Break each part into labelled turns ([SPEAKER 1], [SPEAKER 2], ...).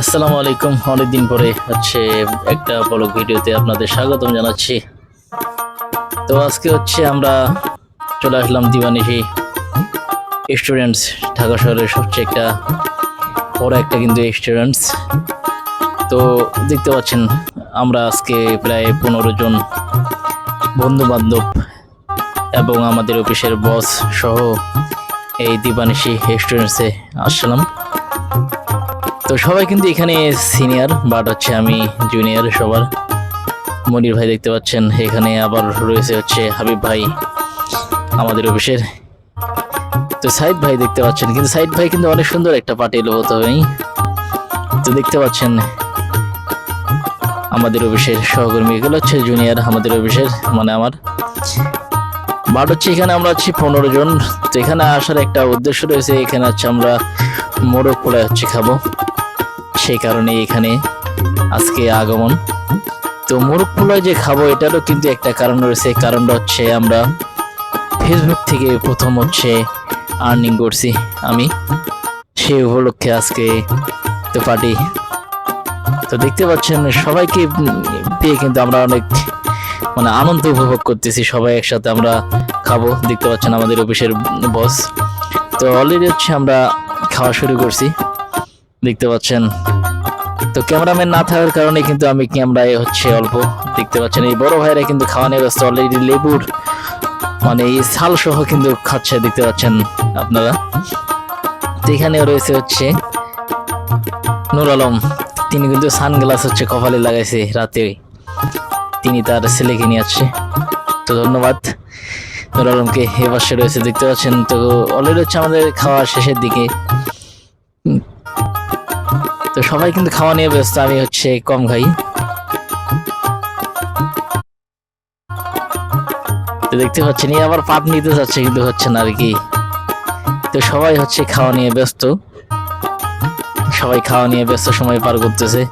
[SPEAKER 1] আসসালামু আলাইকুম। অনেকদিন পরে হচ্ছে একটা বড় ভিডিওতে আপনাদের স্বাগতম জানাচ্ছি। তো আজকে হচ্ছে আমরা চলে আসলাম দিওয়ানিহি স্টুডেন্টস ঢাকা শহরের সবচেয়ে একটা বড় একটা কিন্তু স্টুডেন্টস তো দেখতে পাচ্ছেন, আমরা আজকে প্রায় পনেরো জন বন্ধু বান্ধব এবং আমাদের অফিসের বস সহ এই দিবানিশি স্টুডেন্টসে আসলাম। তো সবাই কিন্তু এখানে সিনিয়র বাট হচ্ছে আমি জুনিয়র সবার। মনির ভাই দেখতে পাচ্ছেন, এখানে আবার রয়েছে হচ্ছে হাবিব ভাই, আমাদের অফিসের। তো সাইদ ভাই দেখতে পাচ্ছেন, কিন্তু সাইদ ভাই কিন্তু অনেক সুন্দর একটা পার্টি এলো তবেই তো দেখতে পাচ্ছেন, আমাদের অফিসের সহকর্মী, এগুলো হচ্ছে জুনিয়র আমাদের অফিসের মানে আমার। বাট হচ্ছে এখানে আমরা আছি পনেরো জন, তো এখানে আসার একটা উদ্দেশ্য রয়েছে, এখানে হচ্ছে আমরা মোরগ পোড়া হচ্ছে খাব। সেই কারণে এখানে আজকে আগমন। তো মোরগ পোলা যে খাব, এটারও কিন্তু একটা কারণ রয়েছে। কারণটা হচ্ছে আমরা ফেসবুক থেকে প্রথম হচ্ছে আর্নিং করছি আমি। সেই উপলক্ষে আজকে তো পার্টি তো দেখতে পাচ্ছেন, সবাইকে পেয়ে কিন্তু আমরা অনেক মানে আনন্দ উপভোগ করতেছি। সবাই একসাথে আমরা খাব। দেখতে পাচ্ছেন আমাদের অফিসের বস তো অলরেডি হচ্ছে আমরা খাওয়া শুরু করছি। দেখতে পাচ্ছেন। তো ক্যামেরাম্যান না থাকার কারণে কিন্তু আমি ক্যামেরায় হচ্ছে অল্প দেখতে পাচ্ছেন। এই বড় ভাইরা কিন্তু খাওয়া নিয়ে ব্যস্ত অলরেডি লেবুর মানে এই ছাল সহ কিন্তু খাচ্ছে, দেখতে পাচ্ছেন আপনারা। তো এখানে রয়েছে হচ্ছে নুর আলম। তিনি কিন্তু সানগ্লাস হচ্ছে কপালে লাগাইছে রাতে। তিনি তার ছেলেকে নিয়ে আসছে। তো ধন্যবাদ নুর আলমকে। এ পাশে রয়েছে, দেখতে পাচ্ছেন। তো অলরেডি হচ্ছে আমাদের খাওয়া শেষের দিকে। তো সবাই কিন্তু খাওয়া নিয়ে ব্যস্ত, আমি হচ্ছে কম খাই। দেখতে পাচ্ছেন এই আবার পাত নিতে যাচ্ছে, কিন্তু হচ্ছে না আর কি। তো সবাই হচ্ছে খাওয়া নিয়ে ব্যস্ত। সবাই খাওয়া নিয়ে ব্যস্ত, সময় পার করতেছে।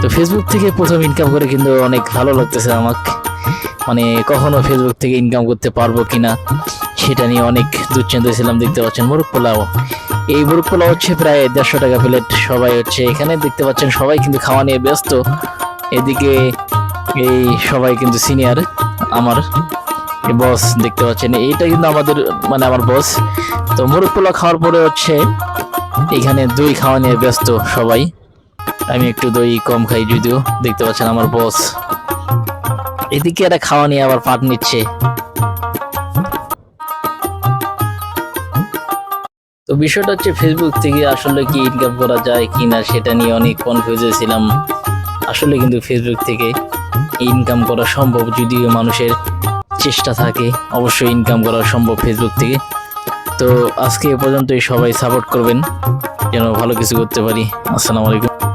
[SPEAKER 1] তো ফেসবুক থেকে প্রথম ইনকাম করে কিন্তু অনেক ভালো লাগতেছে আমাকে। মানে কখনো ফেসবুক থেকে ইনকাম করতে পারব কিনা, সেটা নিয়ে অনেক দুশ্চিন্তায় ছিলাম, দেখতে পাচ্ছেন, মুরগ পোলাও। এই পোলাও হচ্ছে প্রায় দেড়শো টাকা প্লেট। সবাই হচ্ছে এখানে দেখতে পাচ্ছেন, সবাই কিন্তু খাওয়া নিয়ে ব্যস্ত। এদিকে এই সবাই কিন্তু সিনিয়র আমার বস দেখতে পাচ্ছেন। এইটা কিন্তু আমাদের মানে আমার বস তো মুরগ পোলাও খাওয়ার পরে হচ্ছে এখানে দই খাওয়া নিয়ে ব্যস্ত সবাই। আমি একটু দই কম খাই যদিও, দেখতে পাচ্ছেন আমার বস এদিকে একটা খাওয়া নিয়ে আবার পাট নিচ্ছে। তো বিষয়টা হচ্ছে ফেসবুক থেকে আসলে কি ইনকাম করা যায় কি না সেটা নিয়ে অনেক কনফিউজে ছিলাম আসলে কিন্তু ফেসবুক থেকে ইনকাম করা সম্ভব যদিও মানুষের চেষ্টা থাকে, অবশ্যই ইনকাম করা সম্ভব ফেসবুক থেকে। তো আজকে এ পর্যন্তই সবাই সাপোর্ট করবেন, যেন ভালো কিছু করতে পারি। আসসালামু আলাইকুম।